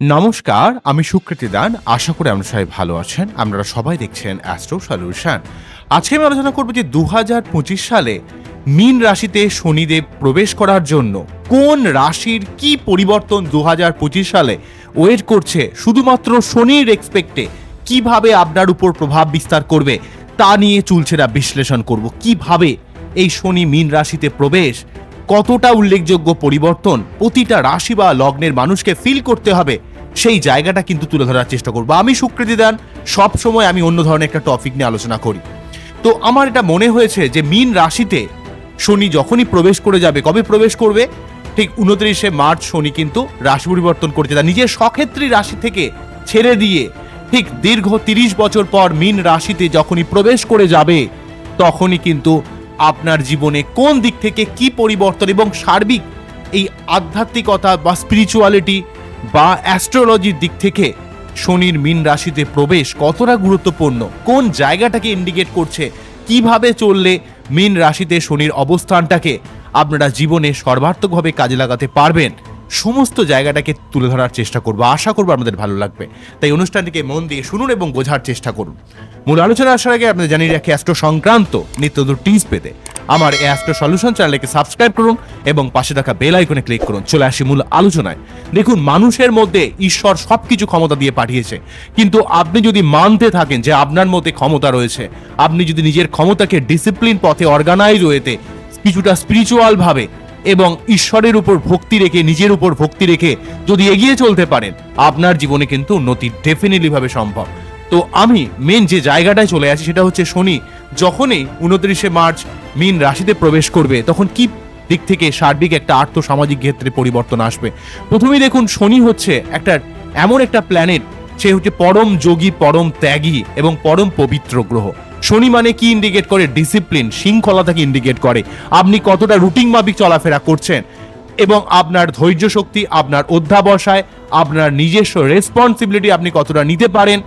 নমস্কার, আমি সুকৃতি দান। আশা করি আপনারা সবাই ভালো আছেন। আপনারা সবাই দেখছেন অ্যাস্ট্রো সলিউশন আজকে আমি আলোচনা করব যে দু হাজার পঁচিশ সালে মীন রাশিতে শনিদেব প্রবেশ করার জন্য কোন রাশির কি পরিবর্তন দু হাজার পঁচিশ সালে ওয়েট করছে, শুধুমাত্র শনির এক্সপেক্টে কীভাবে আপনার উপর প্রভাব বিস্তার করবে, তা নিয়ে চুলছেরা বিশ্লেষণ করব। কীভাবে এই শনি মীন রাশিতে প্রবেশ, কতটা উল্লেখযোগ্য পরিবর্তন, প্রতিটা রাশি বা লগ্নের মানুষকে ফিল করতে হবে সেই জায়গাটা কিন্তু তুলে ধরার চেষ্টা করব। আমি সুকৃতি দান, সব সময় আমি অন্য ধরনের একটা টপিক নিয়ে আলোচনা করি। তো আমার এটা মনে হয়েছে যে মিন রাশিতে শনি যখনই প্রবেশ করে যাবে, কবে প্রবেশ করবে? ঠিক উনত্রিশে মার্চ শনি কিন্তু রাশি পরিবর্তন করছে। তার নিজের সক্ষেত্রী রাশি থেকে ছেড়ে দিয়ে ঠিক দীর্ঘ তিরিশ বছর পর মিন রাশিতে যখনই প্রবেশ করে যাবে, তখনই কিন্তু আপনার জীবনে কোন দিক থেকে কি পরিবর্তন এবং সার্বিক এই আধ্যাত্মিকতা বা স্পিরিচুয়ালিটি বা অ্যাস্ট্রোলজির দিক থেকে শনির মীন রাশিতে প্রবেশ কতটা গুরুত্বপূর্ণ? কোন জায়গাটাকে ইন্ডিকেট করছে? কীভাবে চললে মীন রাশিতে শনির অবস্থানটাকে আপনারা জীবনে সর্বার্থকভাবে কাজে লাগাতে পারবেন? সমস্ত জায়গাটাকে তুলে ধরার চেষ্টা করব। আশা করব আপনাদের ভালো লাগবে। তাই অনুষ্ঠানটিকে মন দিয়ে শুনুন এবং বোঝার চেষ্টা করুন। মূল আলোচনা আসার আগে আপনাদের জানিয়ে রাখি অ্যাস্ট্রো সংক্রান্ত নিত্য টিপস পেতে। আমার অ্যাস্ট্রো সলিউশন চ্যানেলকে সাবস্ক্রাইব করুন এবং পাশে থাকা বেল আইকনে ক্লিক করুন। চলে আসি মূল আলোচনায়। দেখুন, মানুষের মধ্যে ঈশ্বর সবকিছু ক্ষমতা দিয়ে পাঠিয়েছে। কিন্তু আপনি যদি মানতে থাকেন যে আপনার মধ্যে ক্ষমতা রয়েছে, আপনি যদি নিজের ক্ষমতাকে ডিসিপ্লিন পথে অর্গানাইজ হয়েতে কিছুটা স্পিরিচুয়াল ভাবে এবং ঈশ্বরের উপর ভক্তি রেখে, নিজের উপর ভক্তি রেখে যদি এগিয়ে চলতে পারেন, আপনার জীবনে কিন্তু উন্নতি ডেফিনেটলি ভাবে সম্ভব। তো আমি মেন যে জায়গাটায় চলে আসি সেটা হচ্ছে শনি। যখনই উনত্রিশে মার্চ মিন রাশিতে প্রবেশ করবে, তখন কি দিক থেকে সার্বিক একটা আর্থ সামাজিক ক্ষেত্রে পরিবর্তন আসবে? প্রথমেই দেখুন, শনি হচ্ছে একটা এমন একটা প্ল্যানেট সে হচ্ছে পরম যোগী, পরম ত্যাগী এবং পরম পবিত্র গ্রহ। শনি মানে কি ইন্ডিকেট করে? ডিসিপ্লিন শৃঙ্খলতাকে ইন্ডিকেট করে। আপনি কতটা রুটিন মাফিক চলাফেরা করছেন এবং আপনার ধৈর্য শক্তি, আপনার অধ্যাবসায়, আপনার নিজস্ব রেসপন্সিবিলিটি আপনি কতটা নিতে পারেন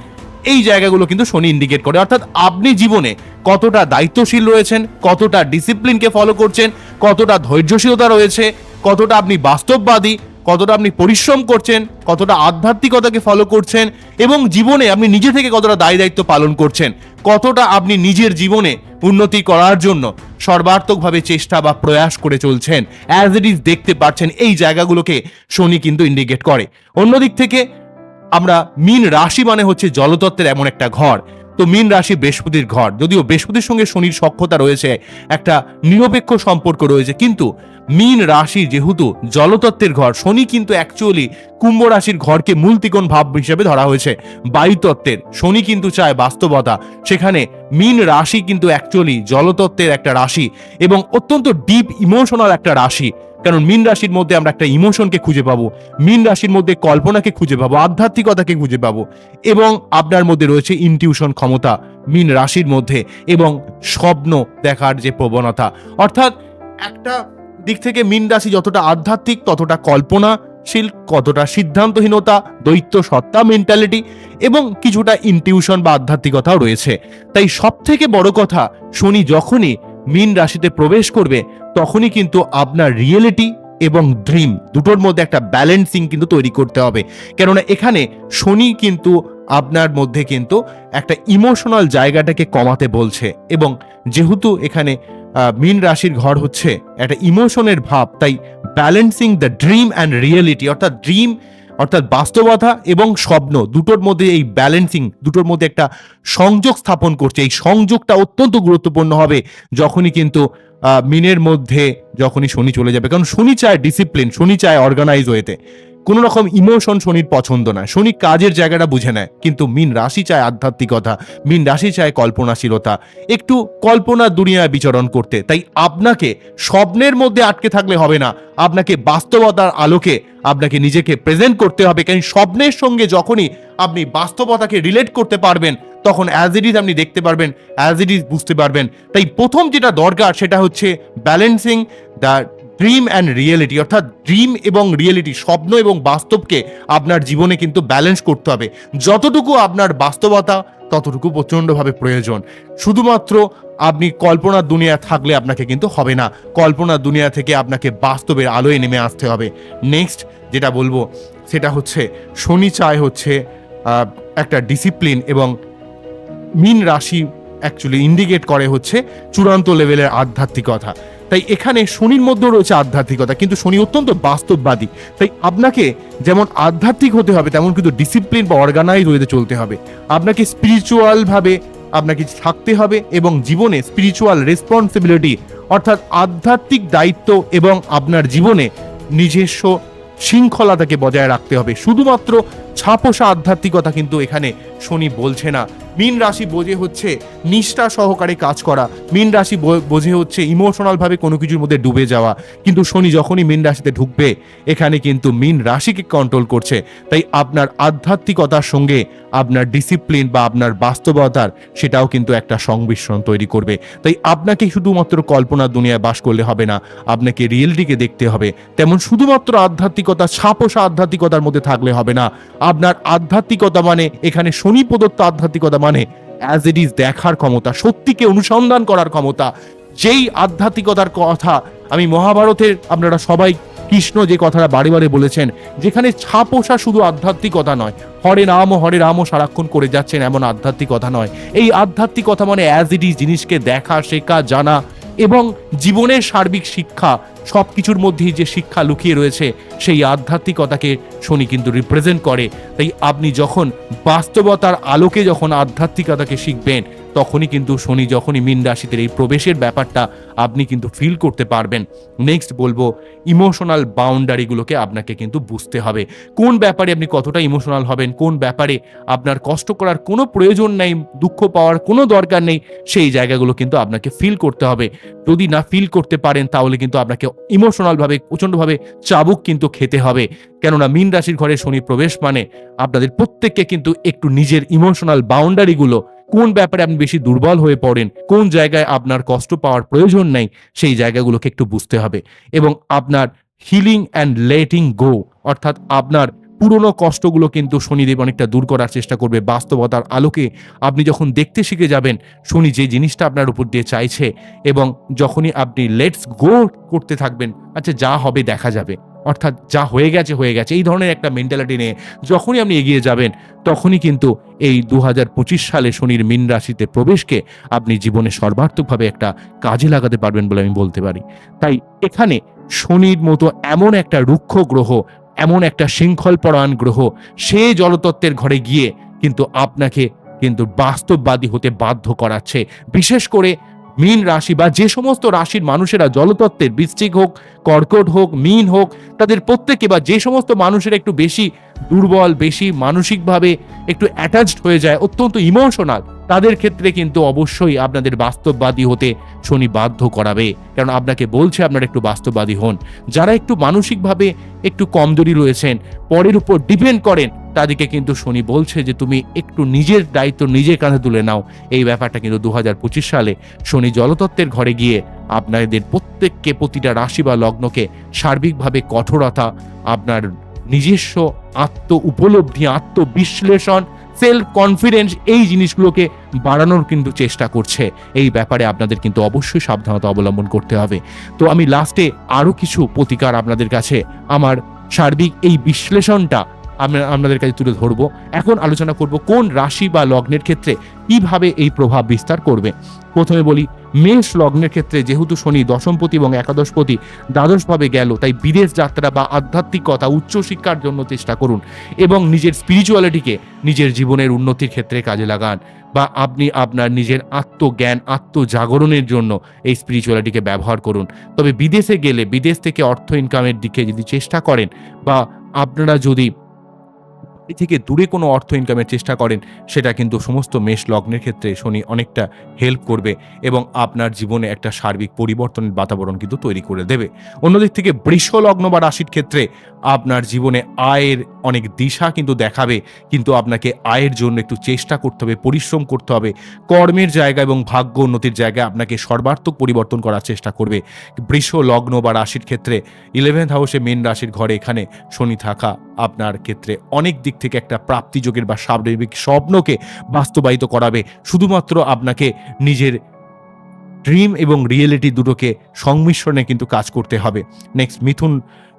এই জায়গাগুলো কিন্তু শনি ইন্ডিকেট করে। অর্থাৎ আপনি জীবনে কতটা দায়িত্বশীল রয়েছেন, কতটা ডিসিপ্লিনকে ফলো করছেন, কতটা ধৈর্যশীলতা রয়েছে, কতটা আপনি বাস্তববাদী, কতটা আপনি পরিশ্রম করছেন, কতটা আধ্যাত্মিকতাকে ফলো করছেন এবং জীবনে আপনি নিজে থেকে কতটা দায়ী দায়িত্ব পালন করছেন, কতটা আপনি নিজের জীবনে উন্নতি করার জন্য সর্বাত্মকভাবে চেষ্টা বা প্রয়াস করে চলছেন। অ্যাজ ইট ইজ দেখতে পাচ্ছেন এই জায়গাগুলোকে শনি কিন্তু ইন্ডিকেট করে। অন্যদিক থেকে আমরা মিন রাশি মানে হচ্ছে জলতত্ত্বের এমন একটা ঘর। তো মিন রাশি বৃহস্পতির ঘর। যদিও বৃহস্পতির সঙ্গে শনির সক্ষতা রয়েছে, একটা নিরপেক্ষ সম্পর্ক রয়েছে, কিন্তু মিন রাশি যেহেতু জলতত্ত্বের ঘর, শনি কিন্তু অ্যাকচুয়ালি কুম্ভ রাশির ঘরকে মূলতিকোণ ভাব হিসেবে ধরা হয়েছে, বায়ুতত্ত্বের। শনি কিন্তু চায় বাস্তবতা। সেখানে মিন রাশি কিন্তু অ্যাকচুয়ালি জলতত্ত্বের একটা রাশি এবং অত্যন্ত ডিপ ইমোশনাল একটা রাশি। কারণ মিন রাশির মধ্যে আমরা একটা ইমোশনকে খুঁজে পাবো, মিন রাশির মধ্যে কল্পনাকে খুঁজে পাবো, আধ্যাত্মিকতাকে খুঁজে পাবো এবং আপনার মধ্যে রয়েছে ইনটিউশন ক্ষমতা মিন রাশির মধ্যে এবং স্বপ্ন দেখার যে প্রবণতা। অর্থাৎ একটা দিক থেকে মিন রাশি যতটা আধ্যাত্মিক, ততটা কল্পনাশীল, কতটা সিদ্ধান্তহীনতা, দৈত্য সত্তা মেন্টালিটি এবং কিছুটা ইনটিউশন বা আধ্যাত্মিকতাও রয়েছে। তাই সব থেকে বড় কথা, শনি যখনই মিন রাশিতে প্রবেশ করবে, তখনই কিন্তু আপনার রিয়েলিটি এবং ড্রিম দুটোর মধ্যে একটা ব্যালেন্সিং কিন্তু তৈরি করতে হবে। কেননা এখানে শনি কিন্তু আপনার মধ্যে কিন্তু একটা ইমোশনাল জায়গাটাকে কমাতে বলছে এবং যেহেতু এখানে মিন রাশির ঘর হচ্ছে একটা ইমোশনের ভাব, তাই balancing the dream and reality অর্থাৎ ড্রিম অর্থাৎ বাস্তবতা এবং স্বপ্ন দুটোর মধ্যে এই ব্যালেন্সিং দুটোর মধ্যে একটা সংযোগ স্থাপন করছে। এই সংযোগটা অত্যন্ত গুরুত্বপূর্ণ হবে যখনই কিন্তু মিনের মধ্যে যখনই শনি চলে যাবে। কারণ শনি চায় ডিসিপ্লিন শনি চায় অর্গানাইজ হয়েতে। কোনো রকম ইমোশন শনির পছন্দ না। শনি কাজের জায়গাটা বুঝে নেয়, কিন্তু মিন রাশি চায় আধ্যাত্মিকতা, মিন রাশি চায় কল্পনাশীলতা। একটু কল্পনা দুনিয়ায় বিচরণ করতে, তাই আপনাকে স্বপ্নের মধ্যে আটকে থাকলে হবে না। আপনাকে বাস্তবতার আলোকে, আপনাকে নিজেকে প্রেজেন্ট করতে হবে, কারণ স্বপ্নের সঙ্গে যখনই আপনি বাস্তবতাকে রিলেট করতে পারবেন, তখন অ্যাজ ইট ইজ আপনি দেখতে পারবেন অ্যাজ ইট ইজ বুঝতে পারবেন। তাই প্রথম যেটা দরকার, সেটা হচ্ছে balancing the dream and reality অর্থাৎ ড্রিম এবং রিয়েলিটি স্বপ্ন এবং বাস্তবকে আপনার জীবনে কিন্তু ব্যালেন্স করতে হবে। যতটুকু আপনার বাস্তবতা, ততটুকু প্রচণ্ডভাবে প্রয়োজন। শুধুমাত্র আপনি কল্পনার দুনিয়া থাকলে আপনাকে কিন্তু হবে না। কল্পনার দুনিয়া থেকে আপনাকে বাস্তবের আলোয় নেমে আসতে হবে। নেক্সট যেটা বলব, সেটা হচ্ছে, শনি চায় হচ্ছে একটা ডিসিপ্লিন এবং মিন রাশি অ্যাকচুয়ালি ইন্ডিকেট করে হচ্ছে চূড়ান্ত লেভেলের আধ্যাত্মিকতা। তাই এখানে শনির মধ্যেও রয়েছে আধ্যাত্মিকতা, কিন্তু শনি অত্যন্ত বাস্তববাদী। তাই আপনাকে যেমন আধ্যাত্মিক হতে হবে, তেমন কিন্তু ডিসিপ্লিন বা অর্গানাইজ হয়ে চলতে হবে। আপনাকে স্পিরিচুয়ালভাবে আপনাকে থাকতে হবে এবং জীবনে স্পিরিচুয়াল রেসপন্সিবিলিটি অর্থাৎ আধ্যাত্মিক দায়িত্ব এবং আপনার জীবনে নিজস্ব শৃঙ্খলাটাকে বজায় রাখতে হবে। শুধুমাত্র ছাপোষা আধ্যাত্মিকতা কিন্তু এখানে শনি বলছে না। মীন রাশি বোঝে হচ্ছে নিষ্ঠা সহকারে কাজ করা। মীন রাশি বোঝে হচ্ছে ইমোশনাল ভাবে কোনো কিছুর মধ্যে ডুবে যাওয়া। কিন্তু শনি যখনই মীন রাশিতে ঢুকবে, এখানে কিন্তু মীন রাশিকে কন্ট্রোল করছে। তাই আপনার আধ্যাত্মিকতার সঙ্গে আপনার ডিসিপ্লিন বা আপনার বাস্তবতার সেটাও কিন্তু একটা সংমিশ্রণ তৈরি করবে। তাই আপনাকে শুধুমাত্র কল্পনার দুনিয়ায় বাস করলে হবে না, আপনাকে রিয়েলিটিকে দেখতে হবে। তেমন শুধুমাত্র আধ্যাত্মিকতা ছাপোষা আধ্যাত্মিকতার মধ্যে থাকলে হবে না। আপনার আধ্যাত্মিকতা মানে এখানে শনি প্রদত্ত আধ্যাত্মিকতা মানে অ্যাজ ইট ইজ দেখার ক্ষমতা সত্যিকে অনুসন্ধান করার ক্ষমতা। যেই আধ্যাত্মিকতার কথা আমি মহাভারতের, আপনারা সবাই কৃষ্ণ যে কথাটা বারে বারে বলেছেন, যেখানে ছাপোষা শুধু আধ্যাত্মিকতা নয়, হরে রাম হরে রাম সারাক্ষণ করে যাচ্ছেন এমন আধ্যাত্মিকতা নয়। এই আধ্যাত্মিকতা মানে অ্যাজ ইট ইজ জিনিসকে দেখা, শেখা, জানা এবং জীবনের সার্বিক শিক্ষা। সব কিছুর মধ্যেই যে শিক্ষা লুকিয়ে রয়েছে, সেই আধ্যাত্মিকতাকে শনি কিন্তু রিপ্রেজেন্ট করে। তাই আপনি যখন বাস্তবতার আলোকে যখন আধ্যাত্মিকতাকে শিখবেন তখনই কিন্তু শনি যখনই মিন রাশিতে এই প্রবেশের ব্যাপারটা আপনি কিন্তু ফিল করতে পারবেন। নেক্সট বলব ইমোশনাল বাউন্ডারিগুলোকে আপনাকে কিন্তু বুঝতে হবে। কোন ব্যাপারে আপনি কতটা ইমোশনাল হবেন, কোন ব্যাপারে আপনার কষ্ট করার কোনো প্রয়োজন নেই, দুঃখ পাওয়ার কোনো দরকার নেই, সেই জায়গাগুলো কিন্তু আপনাকে ফিল করতে হবে। যদি না ফিল করতে পারেন, তাহলে কিন্তু আপনাকে ইমোশনালভাবে প্রচণ্ডভাবে চাবুক কিন্তু খেতে হবে। কেননা মিন রাশির ঘরে শনি প্রবেশ মানে আপনাদের প্রত্যেককে কিন্তু একটু নিজের ইমোশনাল বাউন্ডারিগুলো কোন ব্যাপারে আপনি বেশি দুর্বল হয়ে পড়েন, কোন জায়গায় আপনার কষ্ট পাওয়ার প্রয়োজন নেই, সেই জায়গাগুলোকে একটু বুঝতে হবে। এবং আপনার হিলিং অ্যান্ড লেটিং গো অর্থাৎ আপনার পুরনো কষ্টগুলো কিন্তু শনিদেব অনেকটা দূর করার চেষ্টা করবে, বাস্তবতার আলোকে। আপনি যখন দেখতে শিখে যাবেন, শনি যে জিনিসটা আপনার উপর দিয়ে চাইছে এবং যখনই আপনি লেটস গো করতে থাকবেন আচ্ছা যা হবে দেখা যাবে। অর্থাৎ যা হয়ে গেছে হয়ে গেছে, এই ধরনের একটা মেন্টালিটি নিয়ে যখনই আপনি এগিয়ে যাবেন, তখনই কিন্তু এই দু হাজার পঁচিশ সালে শনির মীন রাশিতে প্রবেশকে আপনি জীবনে সর্বার্থকভাবে একটা কাজে লাগাতে পারবেন বলে আমি বলতে পারি। তাই এখানে শনির মতো এমন একটা রুক্ষ গ্রহ, এমন একটা শৃঙ্খলপরায়ণ গ্রহ, সে জলতত্ত্বের ঘরে গিয়ে কিন্তু আপনাকে কিন্তু বাস্তববাদী হতে বাধ্য করাচ্ছে। বিশেষ করে মীন রাশি বা যে সমস্ত রাশির মানুষেরা জলতত্ত্বের বৃশ্চিক হোক, কর্কট হোক, মীন হোক, তাদের প্রত্যেকে বা যে সমস্ত মানুষের একটু বেশি দুর্বল, বেশি মানসিকভাবে একটু অ্যাটাচড হয়ে যায়, অত্যন্ত ইমোশনাল তাদের ক্ষেত্রে কিন্তু অবশ্যই আপনাদের বাস্তববাদী হতে শনি বাধ্য করাবে। কারণ আপনাকে বলছে আপনারা একটু বাস্তববাদী হন। যারা একটু মানসিকভাবে একটু কমজোরি রয়েছেন, পরের উপর ডিপেন্ড করেন, তাদেরকে কিন্তু শনি বলছে যে, তুমি একটু নিজের দায়িত্ব নিজের কাঁধে তুলে নাও। এই ব্যাপারটা কিন্তু দু হাজার পঁচিশ সালে শনি জলতত্ত্বের ঘরে গিয়ে আপনাদের প্রত্যেককে, প্রতিটা রাশি বা লগ্নকে সার্বিকভাবে কঠোরতা, আপনার নিজস্ব আত্ম উপলব্ধি, আত্মবিশ্লেষণ সেলফ কনফিডেন্স এই জিনিসগুলোকে বাড়ানোর কিন্তু চেষ্টা করছে। এই ব্যাপারে আপনাদের কিন্তু অবশ্যই সাবধানতা অবলম্বন করতে হবে। তো আমি লাস্টে আরও কিছু প্রতিকার আপনাদের কাছে। আমার সার্বিক এই বিশ্লেষণটা আমরা আপনাদের কাছে তুলে ধরবো। এখন আলোচনা করব কোন রাশি বা লগ্নের ক্ষেত্রে কীভাবে এই প্রভাব বিস্তার করবে। প্রথমে বলি, মেষ লগ্নের ক্ষেত্রে যেহেতু শনি দশমপতি এবং একাদশপতি দ্বাদশভাবে গেল, তাই বিদেশ যাত্রা বা আধ্যাত্মিকতা, উচ্চশিক্ষার জন্য চেষ্টা করুন এবং নিজের স্পিরিচুয়ালিটিকে নিজের জীবনের উন্নতির ক্ষেত্রে কাজে লাগান বা আপনি আপনার নিজের আত্মজ্ঞান, আত্মজাগরণের জন্য এই স্পিরিচুয়ালিটিকে ব্যবহার করুন। তবে বিদেশে গেলে, বিদেশ থেকে অর্থ ইনকামের দিকে যদি চেষ্টা করেন বা আপনারা যদি বাড়ি থেকে দূরে কোনো অর্থ ইনকামের চেষ্টা করেন, সেটা কিন্তু সমস্ত মেষ লগ্নের ক্ষেত্রে শনি অনেকটা হেল্প করবে এবং আপনার জীবনে একটা সার্বিক পরিবর্তনের বাতাবরণ কিন্তু তৈরি করে দেবে। অন্যদিক থেকে বৃষ লগ্ন বা রাশির ক্ষেত্রে আপনার জীবনে আয়ের অনেক দিশা কিন্তু দেখাবে, কিন্তু আপনাকে আয়ের জন্য একটু চেষ্টা করতে হবে, পরিশ্রম করতে হবে, কর্মের জায়গা এবং ভাগ্য উন্নতির জায়গায় আপনাকে সর্বাত্মক পরিবর্তন করার চেষ্টা করবে। বৃষ লগ্ন বা রাশির ক্ষেত্রে ইলেভেন্থ হাউসে মেন রাশির ঘরে এখানে শনি থাকা আপনার ক্ষেত্রে অনেক দিক থেকে একটা প্রাপ্তিযোগের বা স্বাভাবিক স্বপ্নকে বাস্তবায়িত করাবে। শুধুমাত্র আপনাকে নিজের ড্রিম এবং রিয়েলিটি দুটোকে সংমিশ্রণে কিন্তু কাজ করতে হবে। নেক্সট, মিথুন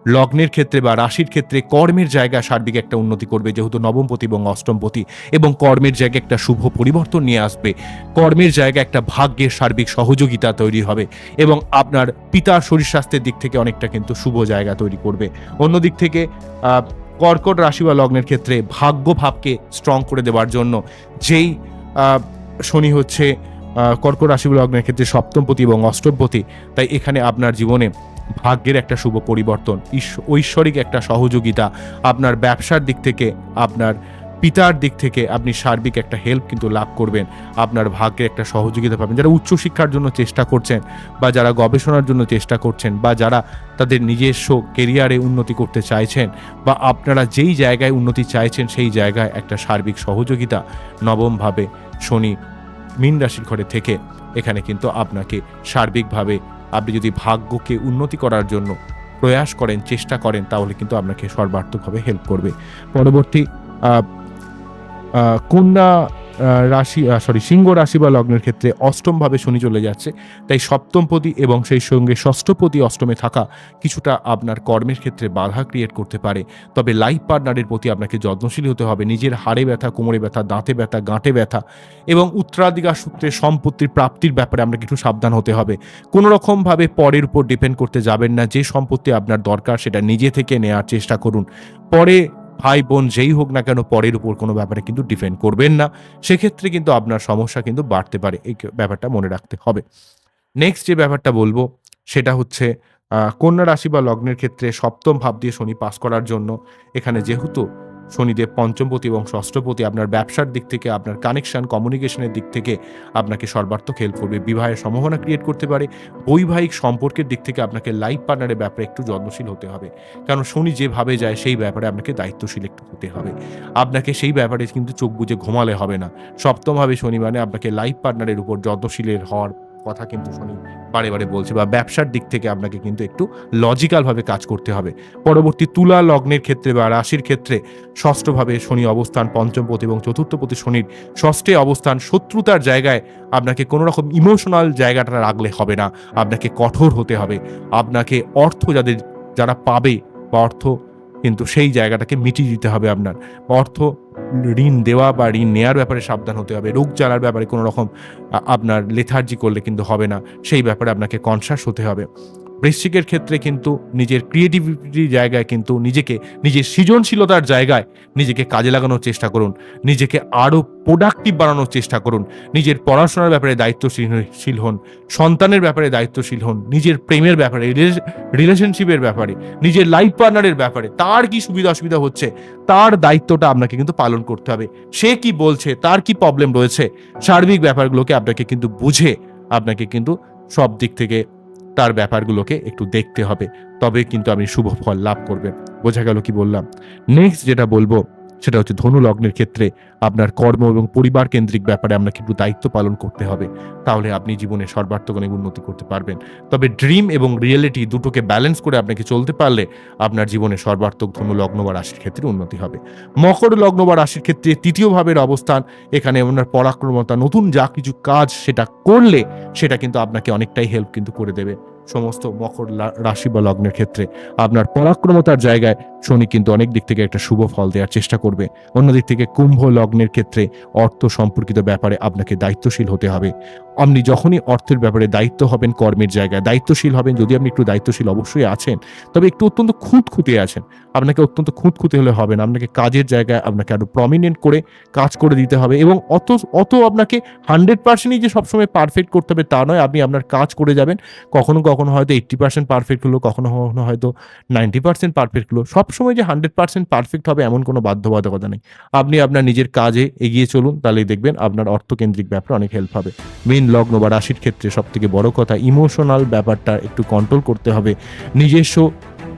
লগ্নের ক্ষেত্রে বা রাশির ক্ষেত্রে কর্মের জায়গা সার্বিক একটা উন্নতি করবে, যেহেতু নবমপতি এবং অষ্টমপতি, এবং কর্মের জায়গায় একটা শুভ পরিবর্তন নিয়ে আসবে। কর্মের জায়গায় একটা ভাগ্যের সার্বিক সহযোগিতা তৈরি হবে, এবং আপনার পিতার শরীর স্বাস্থ্যের দিক থেকে অনেকটা কিন্তু শুভ জায়গা তৈরি করবে। অন্য দিক থেকে কর্কট রাশি বা লগ্নের ক্ষেত্রে ভাগ্য ভাবকে স্ট্রং করে দেওয়ার জন্য, যেই শনি হচ্ছে কর্কট রাশি বা লগ্নের ক্ষেত্রে সপ্তমপতি এবং অষ্টমপতি, তাই এখানে আপনার জীবনে ভাগ্যের একটা শুভ পরিবর্তন ঐশ্বরিক একটা সহযোগিতা আপনার ব্যবসার দিক থেকে, আপনার পিতার দিক থেকে আপনি সার্বিক একটা হেল্প কিন্তু লাভ করবেন। আপনার ভাগ্যের একটা সহযোগিতা পাবেন। যারা উচ্চশিক্ষার জন্য চেষ্টা করছেন বা যারা গবেষণার জন্য চেষ্টা করছেন বা যারা তাদের নিজস্ব কেরিয়ারে উন্নতি করতে চাইছেন বা আপনারা যেই জায়গায় উন্নতি চাইছেন সেই জায়গায় একটা সার্বিক সহযোগিতা নবমভাবে শনি মীন রাশির ঘরে থেকে এখানে কিন্তু আপনাকে সার্বিকভাবে আপনি যদি ভাগ্যকে উন্নতি করার জন্য প্রয়াস করেন, চেষ্টা করেন, তাহলে কিন্তু আপনাকে সর্বার্থকভাবে হেল্প করবে। পরবর্তী কন্যা রাশি সরি সিংহ রাশি বা লগ্নের ক্ষেত্রে অষ্টমভাবে শনি চলে যাচ্ছে। তাই সপ্তমপতি এবং সেই সঙ্গে ষষ্ঠপতি অষ্টমে থাকা কিছুটা আপনার কর্মের ক্ষেত্রে বাধা ক্রিয়েট করতে পারে। তবে লাইফ পার্টনারের প্রতি আপনাকে যত্নশীল হতে হবে। নিজের হাড়ে ব্যথা, কোমরে ব্যথা, দাঁতে ব্যথা, গাঁটে ব্যথা এবং উত্তরাধিকার সূত্রে সম্পত্তির প্রাপ্তির ব্যাপারে আপনাকে একটু সাবধান হতে হবে। কোনো রকমভাবে পরের উপর ডিপেন্ড করতে যাবেন না। যে সম্পত্তি আপনার দরকার সেটা নিজে থেকে নেওয়ার চেষ্টা করুন। পরে ভাই বোন যেই হোক না কেন পরের উপর কোনো ব্যাপারে কিন্তু ডিপেন্ড করবেন না। সেক্ষেত্রে কিন্তু আপনার সমস্যা কিন্তু বাড়তে পারে। এই ব্যাপারটা মনে রাখতে হবে। নেক্সট যে ব্যাপারটা বলব, সেটা হচ্ছে কন্যা রাশি বা লগ্নের ক্ষেত্রে সপ্তম ভাব দিয়ে শনি পাস করার জন্য এখানে যেহেতু শনিদেব পঞ্চমপতি এবং ষষ্ঠপতি আপনার ব্যবসার দিক থেকে, আপনার কানেকশন কমিউনিকেশনের দিক থেকে আপনাকে সর্বার্থক হেল্প করবে। বিবাহের সম্ভাবনা ক্রিয়েট করতে পারে। বৈবাহিক সম্পর্কের দিক থেকে আপনাকে লাইফ পার্টনারের ব্যাপারে একটু যত্নশীল হতে হবে। কারণ শনি যেভাবে যায়, সেই ব্যাপারে আপনাকে দায়িত্বশীল একটু হতে হবে। আপনাকে সেই ব্যাপারে কিন্তু চোখ বুজে ঘুমালে হবে না। সপ্তমভাবে শনি মানে আপনাকে লাইফ পার্টনারের উপর যত্নশীলের হওয়ার কথা কিন্তু শনি বারে বারে বলছে বা ব্যবসার দিক থেকে আপনাকে কিন্তু একটু লজিক্যালভাবে কাজ করতে হবে। পরবর্তী তুলা লগ্নের ক্ষেত্রে বা রাশির ক্ষেত্রে ষষ্ঠভাবে শনি অবস্থান, পঞ্চম পঞ্চমপতি এবং চতুর্থ চতুর্থপতি শনির ষষ্ঠে অবস্থান শত্রুতার জায়গায় আপনাকে কোনো রকম ইমোশনাল জায়গাটা রাখলে হবে না। আপনাকে কঠোর হতে হবে। আপনাকে অর্থ যাদের, যারা পাবে বা অর্থ কিন্তু সেই জায়গাটাকে মিটিয়ে দিতে হবে আপনার। অর্থ ঋণ দেওয়া বা ঋণ নেওয়ার ব্যাপারে সাবধান হতে হবে। রোগ জ্বালার ব্যাপারে কোনো রকম আপনার লেথার্জি করলে কিন্তু হবে না। সেই ব্যাপারে আপনাকে কনসাস হতে হবে। বৃশ্চিকের ক্ষেত্রে কিন্তু নিজের ক্রিয়েটিভিটি জায়গায় কিন্তু নিজেকে, নিজের সৃজনশীলতার জায়গায় নিজেকে কাজে লাগানোর চেষ্টা করুন। নিজেকে আরও প্রোডাক্টিভ বানানোর চেষ্টা করুন। নিজের পড়াশোনার ব্যাপারে দায়িত্বশীল হন। সন্তানের ব্যাপারে দায়িত্বশীল হন। নিজের প্রেমের ব্যাপারে রিলেশনশিপের ব্যাপারে, নিজের লাইফ পার্টনারের ব্যাপারে, তার কি সুবিধা অসুবিধা হচ্ছে, তার দায়িত্বটা আপনাকে কিন্তু পালন করতে হবে। সে কি বলছে, তার কি প্রবলেম রয়েছে, সার্বিক ব্যাপারগুলোকে আপনাকে কিন্তু বুঝে, আপনাকে কিন্তু সব দিক থেকে তার ব্যাপারগুলোকে একটু দেখতে হবে। তবে কিন্তু আপনি শুভ ফল লাভ করবেন। বোঝা গেল কি বললাম? নেক্সট যেটা বলব সেটা হচ্ছে ধনু লগ্নের ক্ষেত্রে আপনার কর্ম এবং পরিবার কেন্দ্রিক ব্যাপারে আপনাকে একটু দায়িত্ব পালন করতে হবে। তাহলে আপনি জীবনে সর্বার্থক অনেক উন্নতি করতে পারবেন। তবে ড্রিম এবং রিয়েলিটি দুটোকে ব্যালেন্স করে আপনাকে চলতে পারলে আপনার জীবনে সর্বার্থক ধনু লগ্ন বা রাশির ক্ষেত্রে উন্নতি হবে। মকর লগ্ন বা রাশির ক্ষেত্রে তৃতীয় ভাবের অবস্থান, এখানে আপনার পরাক্রমতা, নতুন যা কিছু কাজ সেটা করলে সেটা কিন্তু আপনাকে অনেকটাই হেল্প কিন্তু করে দেবে। সমস্ত মকর রাশি বা লগ্নের ক্ষেত্রে আপনার পরাক্রমতার জায়গায় শনি কিন্তু অনেক দিক থেকে একটা শুভ ফল দেওয়ার চেষ্টা করবে। অন্যদিক থেকে কুম্ভ লগ্নের ক্ষেত্রে অর্থ সম্পর্কিত ব্যাপারে আপনাকে দায়িত্বশীল হতে হবে। আপনি যখনই অর্থের ব্যাপারে দায়িত্ব হবেন, কর্মের জায়গায় দায়িত্বশীল হবেন, যদি আপনি একটু দায়িত্বশীল অবশ্যই আছেন, তবে একটু অত্যন্ত খুঁতখুঁতে আছেন। আপনাকে অত্যন্ত খুঁতখুঁতে হলে হবে না। আপনাকে কাজের জায়গায় আপনাকে আরও প্রমিনেন্ট করে কাজ করে দিতে হবে এবং অত অত আপনাকে হান্ড্রেড পার্সেন্টই যে সবসময় পারফেক্ট করতে হবে তা নয়। আপনি আপনার কাজ করে যাবেন কখনো কখনো কখনো হয়তো এইট্টি পার্সেন্ট পারফেক্ট হলো, কখনো কখনো হয়তো নাইনটি পার্সেন্ট পারফেক্ট হলো। সবসময় যে হান্ড্রেড পার্সেন্ট পারফেক্ট হবে এমন কোনো বাধ্যবাধকতা নেই। আপনি আপনার নিজের কাজে এগিয়ে চলুন, তাহলেই দেখবেন আপনার অর্থকেন্দ্রিক ব্যাপারে অনেক হেল্প হবে। মেন, লগ্ন বা রাশির ক্ষেত্রে সব থেকে বড় কথা ইমোশনাল ব্যাপারটা একটু কন্ট্রোল করতে হবে। নিজস্ব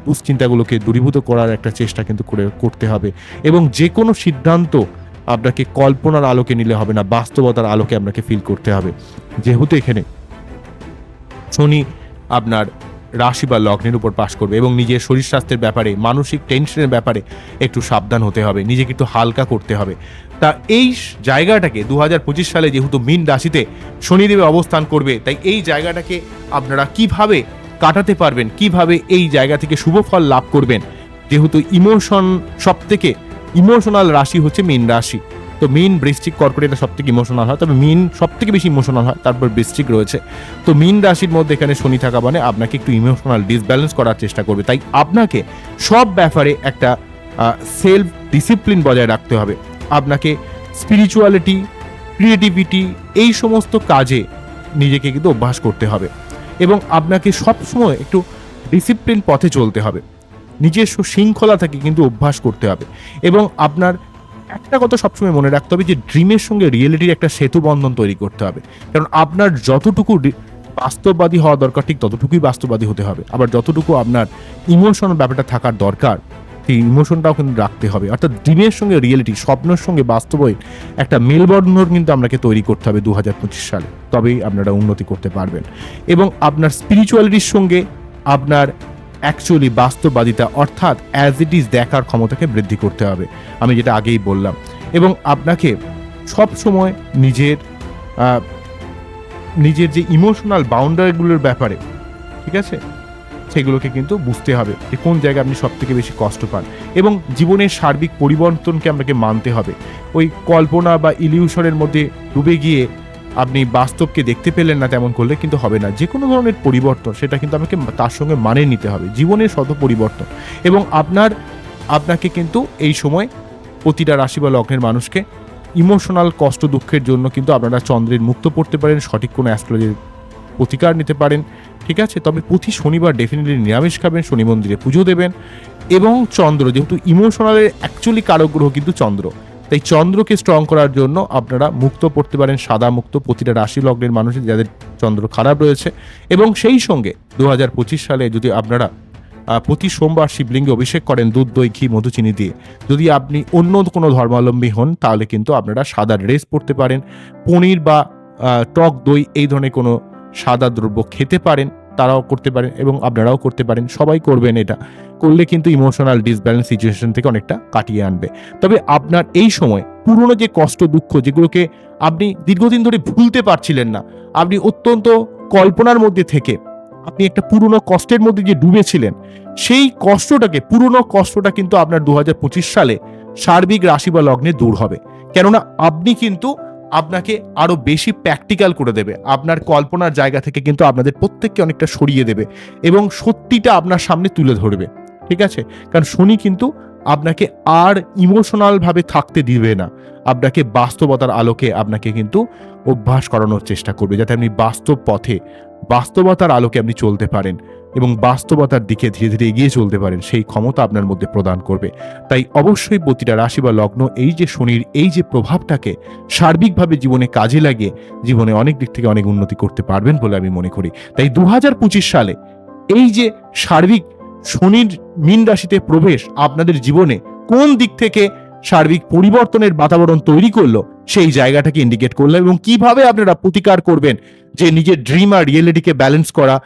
দুশ্চিন্তাগুলোকে দূরীভূত করার একটা চেষ্টা কিন্তু করে, করতে হবে। এবং যে কোনো সিদ্ধান্ত আপনাকে কল্পনার আলোকে নিলে হবে না, বাস্তবতার আলোকে আপনাকে ফিল করতে হবে। যেহেতু এখানে শনি আপনার রাশি বা লগ্নের উপর পাশ করবে এবং নিজের শরীর স্বাস্থ্যের ব্যাপারে, মানসিক টেনশনের ব্যাপারে একটু সাবধান হতে হবে। নিজেকে একটু হালকা করতে হবে। তা এই জায়গাটাকে দু হাজার পঁচিশ সালে যেহেতু মিন রাশিতে শনিদেবে অবস্থান করবে, তাই এই জায়গাটাকে আপনারা কীভাবে কাটাতে পারবেন, কীভাবে এই জায়গা থেকে শুভ ফল লাভ করবেন, যেহেতু ইমোশন সব থেকে ইমোশনাল রাশি হচ্ছে মীন রাশি। তো মিন বৃশ্চিক কর্কট এটা সব থেকে ইমোশনাল হয়, তবে মিন সব থেকে বেশি ইমোশনাল হয়, তারপর বৃশ্চিক রয়েছে। তো মিন রাশির মধ্যে এখানে শনি থাকা মানে আপনাকে একটু ইমোশনাল ডিসব্যালেন্স করার চেষ্টা করবে। তাই আপনাকে সব ব্যাপারে একটা সেলফ ডিসিপ্লিন বজায় রাখতে হবে। আপনাকে স্পিরিচুয়ালিটি ক্রিয়েটিভিটি এই সমস্ত কাজে নিজেকে কিন্তু অভ্যাস করতে হবে। এবং আপনাকে সবসময় একটু ডিসিপ্লিন পথে চলতে হবে। নিজস্ব শৃঙ্খলা থেকে কিন্তু অভ্যাস করতে হবে। এবং আপনার একটা কথা সবসময় মনে রাখতে হবে যে ড্রিমের সঙ্গে রিয়েলিটির একটা সেতু বন্ধন তৈরি করতে হবে। কারণ আপনার যতটুকু বাস্তববাদী হওয়া দরকার, ঠিক ততটুকুই বাস্তববাদী হতে হবে। আবার যতটুকু আপনার ইমোশন ব্যাপারটা থাকার দরকার, সেই ইমোশনটাও কিন্তু রাখতে হবে। অর্থাৎ ড্রিমের সঙ্গে রিয়েলিটি স্বপ্নের সঙ্গে বাস্তবের একটা মেলবন্ধন কিন্তু আপনাকে তৈরি করতে হবে দু হাজার পঁচিশ সালে। তবেই আপনারা উন্নতি করতে পারবেন। এবং আপনার স্পিরিচুয়ালিটির সঙ্গে আপনার অ্যাকচুয়ালি বাস্তববাদিতা অর্থাৎ অ্যাজ ইট ইজ দেখার ক্ষমতাকে বৃদ্ধি করতে হবে। আমি যেটা আগেই বললাম। এবং আপনাকে সব সময় নিজের নিজের যে ইমোশনাল বাউন্ডারিগুলোর ব্যাপারে, ঠিক আছে? সেগুলোকে কিন্তু বুঝতে হবে যে কোন জায়গায় আপনি সব থেকে বেশি কষ্ট পান। এবং জীবনের সার্বিক পরিবর্তনকে আপনাকে মানতে হবে। ওই কল্পনা বা ইলিউশনের মধ্যে ডুবে গিয়ে আপনি বাস্তবকে দেখতে পেলেন না তেমন করলে কিন্তু হবে না। যে কোনো ধরনের পরিবর্তন, সেটা কিন্তু আমাকে তার সঙ্গে মানে নিতে হবে। জীবনের শত পরিবর্তন। এবং আপনার, আপনাকে কিন্তু এই সময় প্রতিটা রাশি বা লগ্নের মানুষকে ইমোশনাল কষ্ট দুঃখের জন্য কিন্তু আপনারা চন্দ্রের মুক্ত পড়তে পারেন, সঠিক কোনো অ্যাস্ট্রোলজির প্রতিকার নিতে পারেন। ঠিক আছে? তবে প্রতি শনিবার ডেফিনেটলি নিরামিষ খাবেন, শনি মন্দিরে পুজো দেবেন এবং চন্দ্র, যেহেতু ইমোশনালের অ্যাকচুয়ালি কারক গ্রহ কিন্তু চন্দ্র। তাই চন্দ্রকে স্ট্রং করার জন্য আপনারা মুক্ত পড়তে পারেন, সাদা মুক্ত, প্রতিটা রাশি লগ্নের মানুষের যাদের চন্দ্র খারাপ রয়েছে। এবং সেই সঙ্গে দু হাজার পঁচিশ সালে যদি আপনারা প্রতি সোমবার শিবলিঙ্গে অভিষেক করেন দুধ, দই, ঘি মধু চিনি দিয়ে, যদি আপনি অন্য কোনো ধর্মাবলম্বী হন, তাহলে কিন্তু আপনারা সাদা ড্রেস পরতে পারেন, পনির বা টক দই এই ধরনের কোনো সাদা দ্রব্য খেতে পারেন। তারাও করতে পারেন এবং আপনারাও করতে পারেন, সবাই করবেন এটা। করলে কিন্তু ইমোশনাল ডিসব্যালেন্স সিচুয়েশন থেকে অনেকটা কাটিয়ে আনবে। তবে আপনার এই সময় পুরনো যে কষ্ট, দুঃখ, যেগুলোকে আপনি দীর্ঘদিন ধরে ভুলতে পারছিলেন না, আপনি অত্যন্ত কল্পনার মধ্যে থেকে আপনি একটা পুরনো কষ্টের মধ্যে যে ডুবেছিলেন, সেই কষ্টটাকে, পুরনো কষ্টটা কিন্তু আপনার দু হাজার পঁচিশ সালে সার্বিক রাশি বা লগ্নে দূর হবে। কেননা আপনি কিন্তু আপনাকে আরও বেশি প্র্যাকটিক্যাল করে দেবে। আপনার কল্পনার জায়গা থেকে কিন্তু আপনাদের প্রত্যেককে অনেকটা সরিয়ে দেবে এবং সত্যিটা আপনার সামনে তুলে ধরবে, ঠিক আছে? কারণ শনি কিন্তু আপনাকে আর ইমোশনালভাবে থাকতে দিবে না। আপনাকে বাস্তবতার আলোকে আপনাকে কিন্তু অভ্যাস করানোর চেষ্টা করবে, যাতে আপনি বাস্তব পথে বাস্তবতার আলোকে আপনি চলতে পারেন। এবং বাস্তবতার দিকে ধীরে ধীরে এগিয়ে চলতে পারেন, সেই ক্ষমতা আপনার মধ্যে প্রদান করবে। তাই অবশ্যই প্রতিটা রাশি বা লগ্ন এই যে শনির এই যে প্রভাবটাকে সার্বিকভাবে জীবনে কাজে লাগিয়ে জীবনে অনেক দিক থেকে অনেক উন্নতি করতে পারবেন বলে আমি মনে করি। তাই দু হাজার পঁচিশ সালে এই যে সার্বিক শনির মীন রাশিতে প্রবেশ আপনাদের জীবনে কোন দিক থেকে সার্বিক পরিবর্তনের বাতাবরণ তৈরি করল, সেই জায়গাটাকে ইন্ডিকেট করল এবং কীভাবে আপনারা প্রতিকার করবেন যে নিজের ড্রিম আর রিয়েলিটিকে ব্যালেন্স করা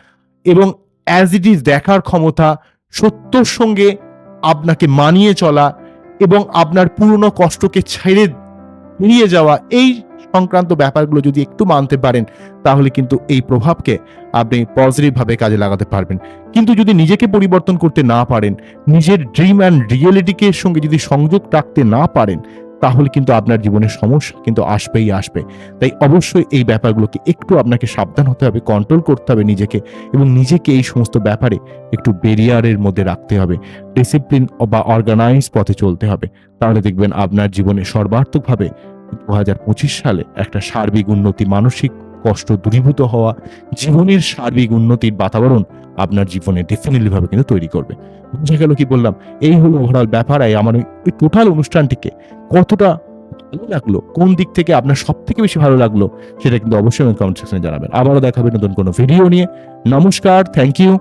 এবং অ্যাজ ইট ইজ দেখার ক্ষমতা সত্যর সঙ্গে আপনাকে মানিয়ে চলা এবং আপনার পুরনো কষ্টকে ছেড়ে নিয়ে যাওয়া এই সংক্রান্ত ব্যাপারগুলো যদি একটু মানতে পারেন, তাহলে কিন্তু এই প্রভাবকে আপনি পজিটিভভাবে কাজে লাগাতে পারবেন। কিন্তু যদি নিজেকে পরিবর্তন করতে না পারেন, নিজের ড্রিম অ্যান্ড রিয়েলিটিকে সঙ্গে যদি সংযোগ রাখতে না পারেন তাহলে কিন্তু আপনার জীবনের সমস্যা কিন্তু আসবেই আসবে। তাই অবশ্যই এই ব্যাপারগুলোকে একটু আপনাকে সাবধান হতে হবে কন্ট্রোল করতে হবে নিজেকে এবং নিজেকে এই সমস্ত ব্যাপারে একটু বেরিয়ারের মধ্যে রাখতে হবে। ডিসিপ্লিন বা অর্গানাইজ পথে চলতে হবে। তাহলে দেখবেন আপনার জীবনে সর্বার্থকভাবে দু হাজার পঁচিশ সালে একটা সার্বিক উন্নতি, মানসিক কষ্ট দূরীভূত হওয়া, জীবনের সার্বিক উন্নতির বাতাবরণ আপনার জীবনে ডেফিনেটলি ভাবে কিন্তু তৈরি করবে। বুঝে গেল কি বললাম? এই হলো ওভারঅল ব্যাপার আয় আমার ওই টোটাল অনুষ্ঠানটিকে কতটা ভালো লাগল, কোন দিক থেকে আপনার সব থেকে বেশি ভালো লাগল, সেটা কিন্তু অবশ্যই কমেন্ট সেকশনে জানাবেন। আবারও দেখাবে নতুন কোনো ভিডিও নিয়ে। নমস্কার থ্যাংক ইউ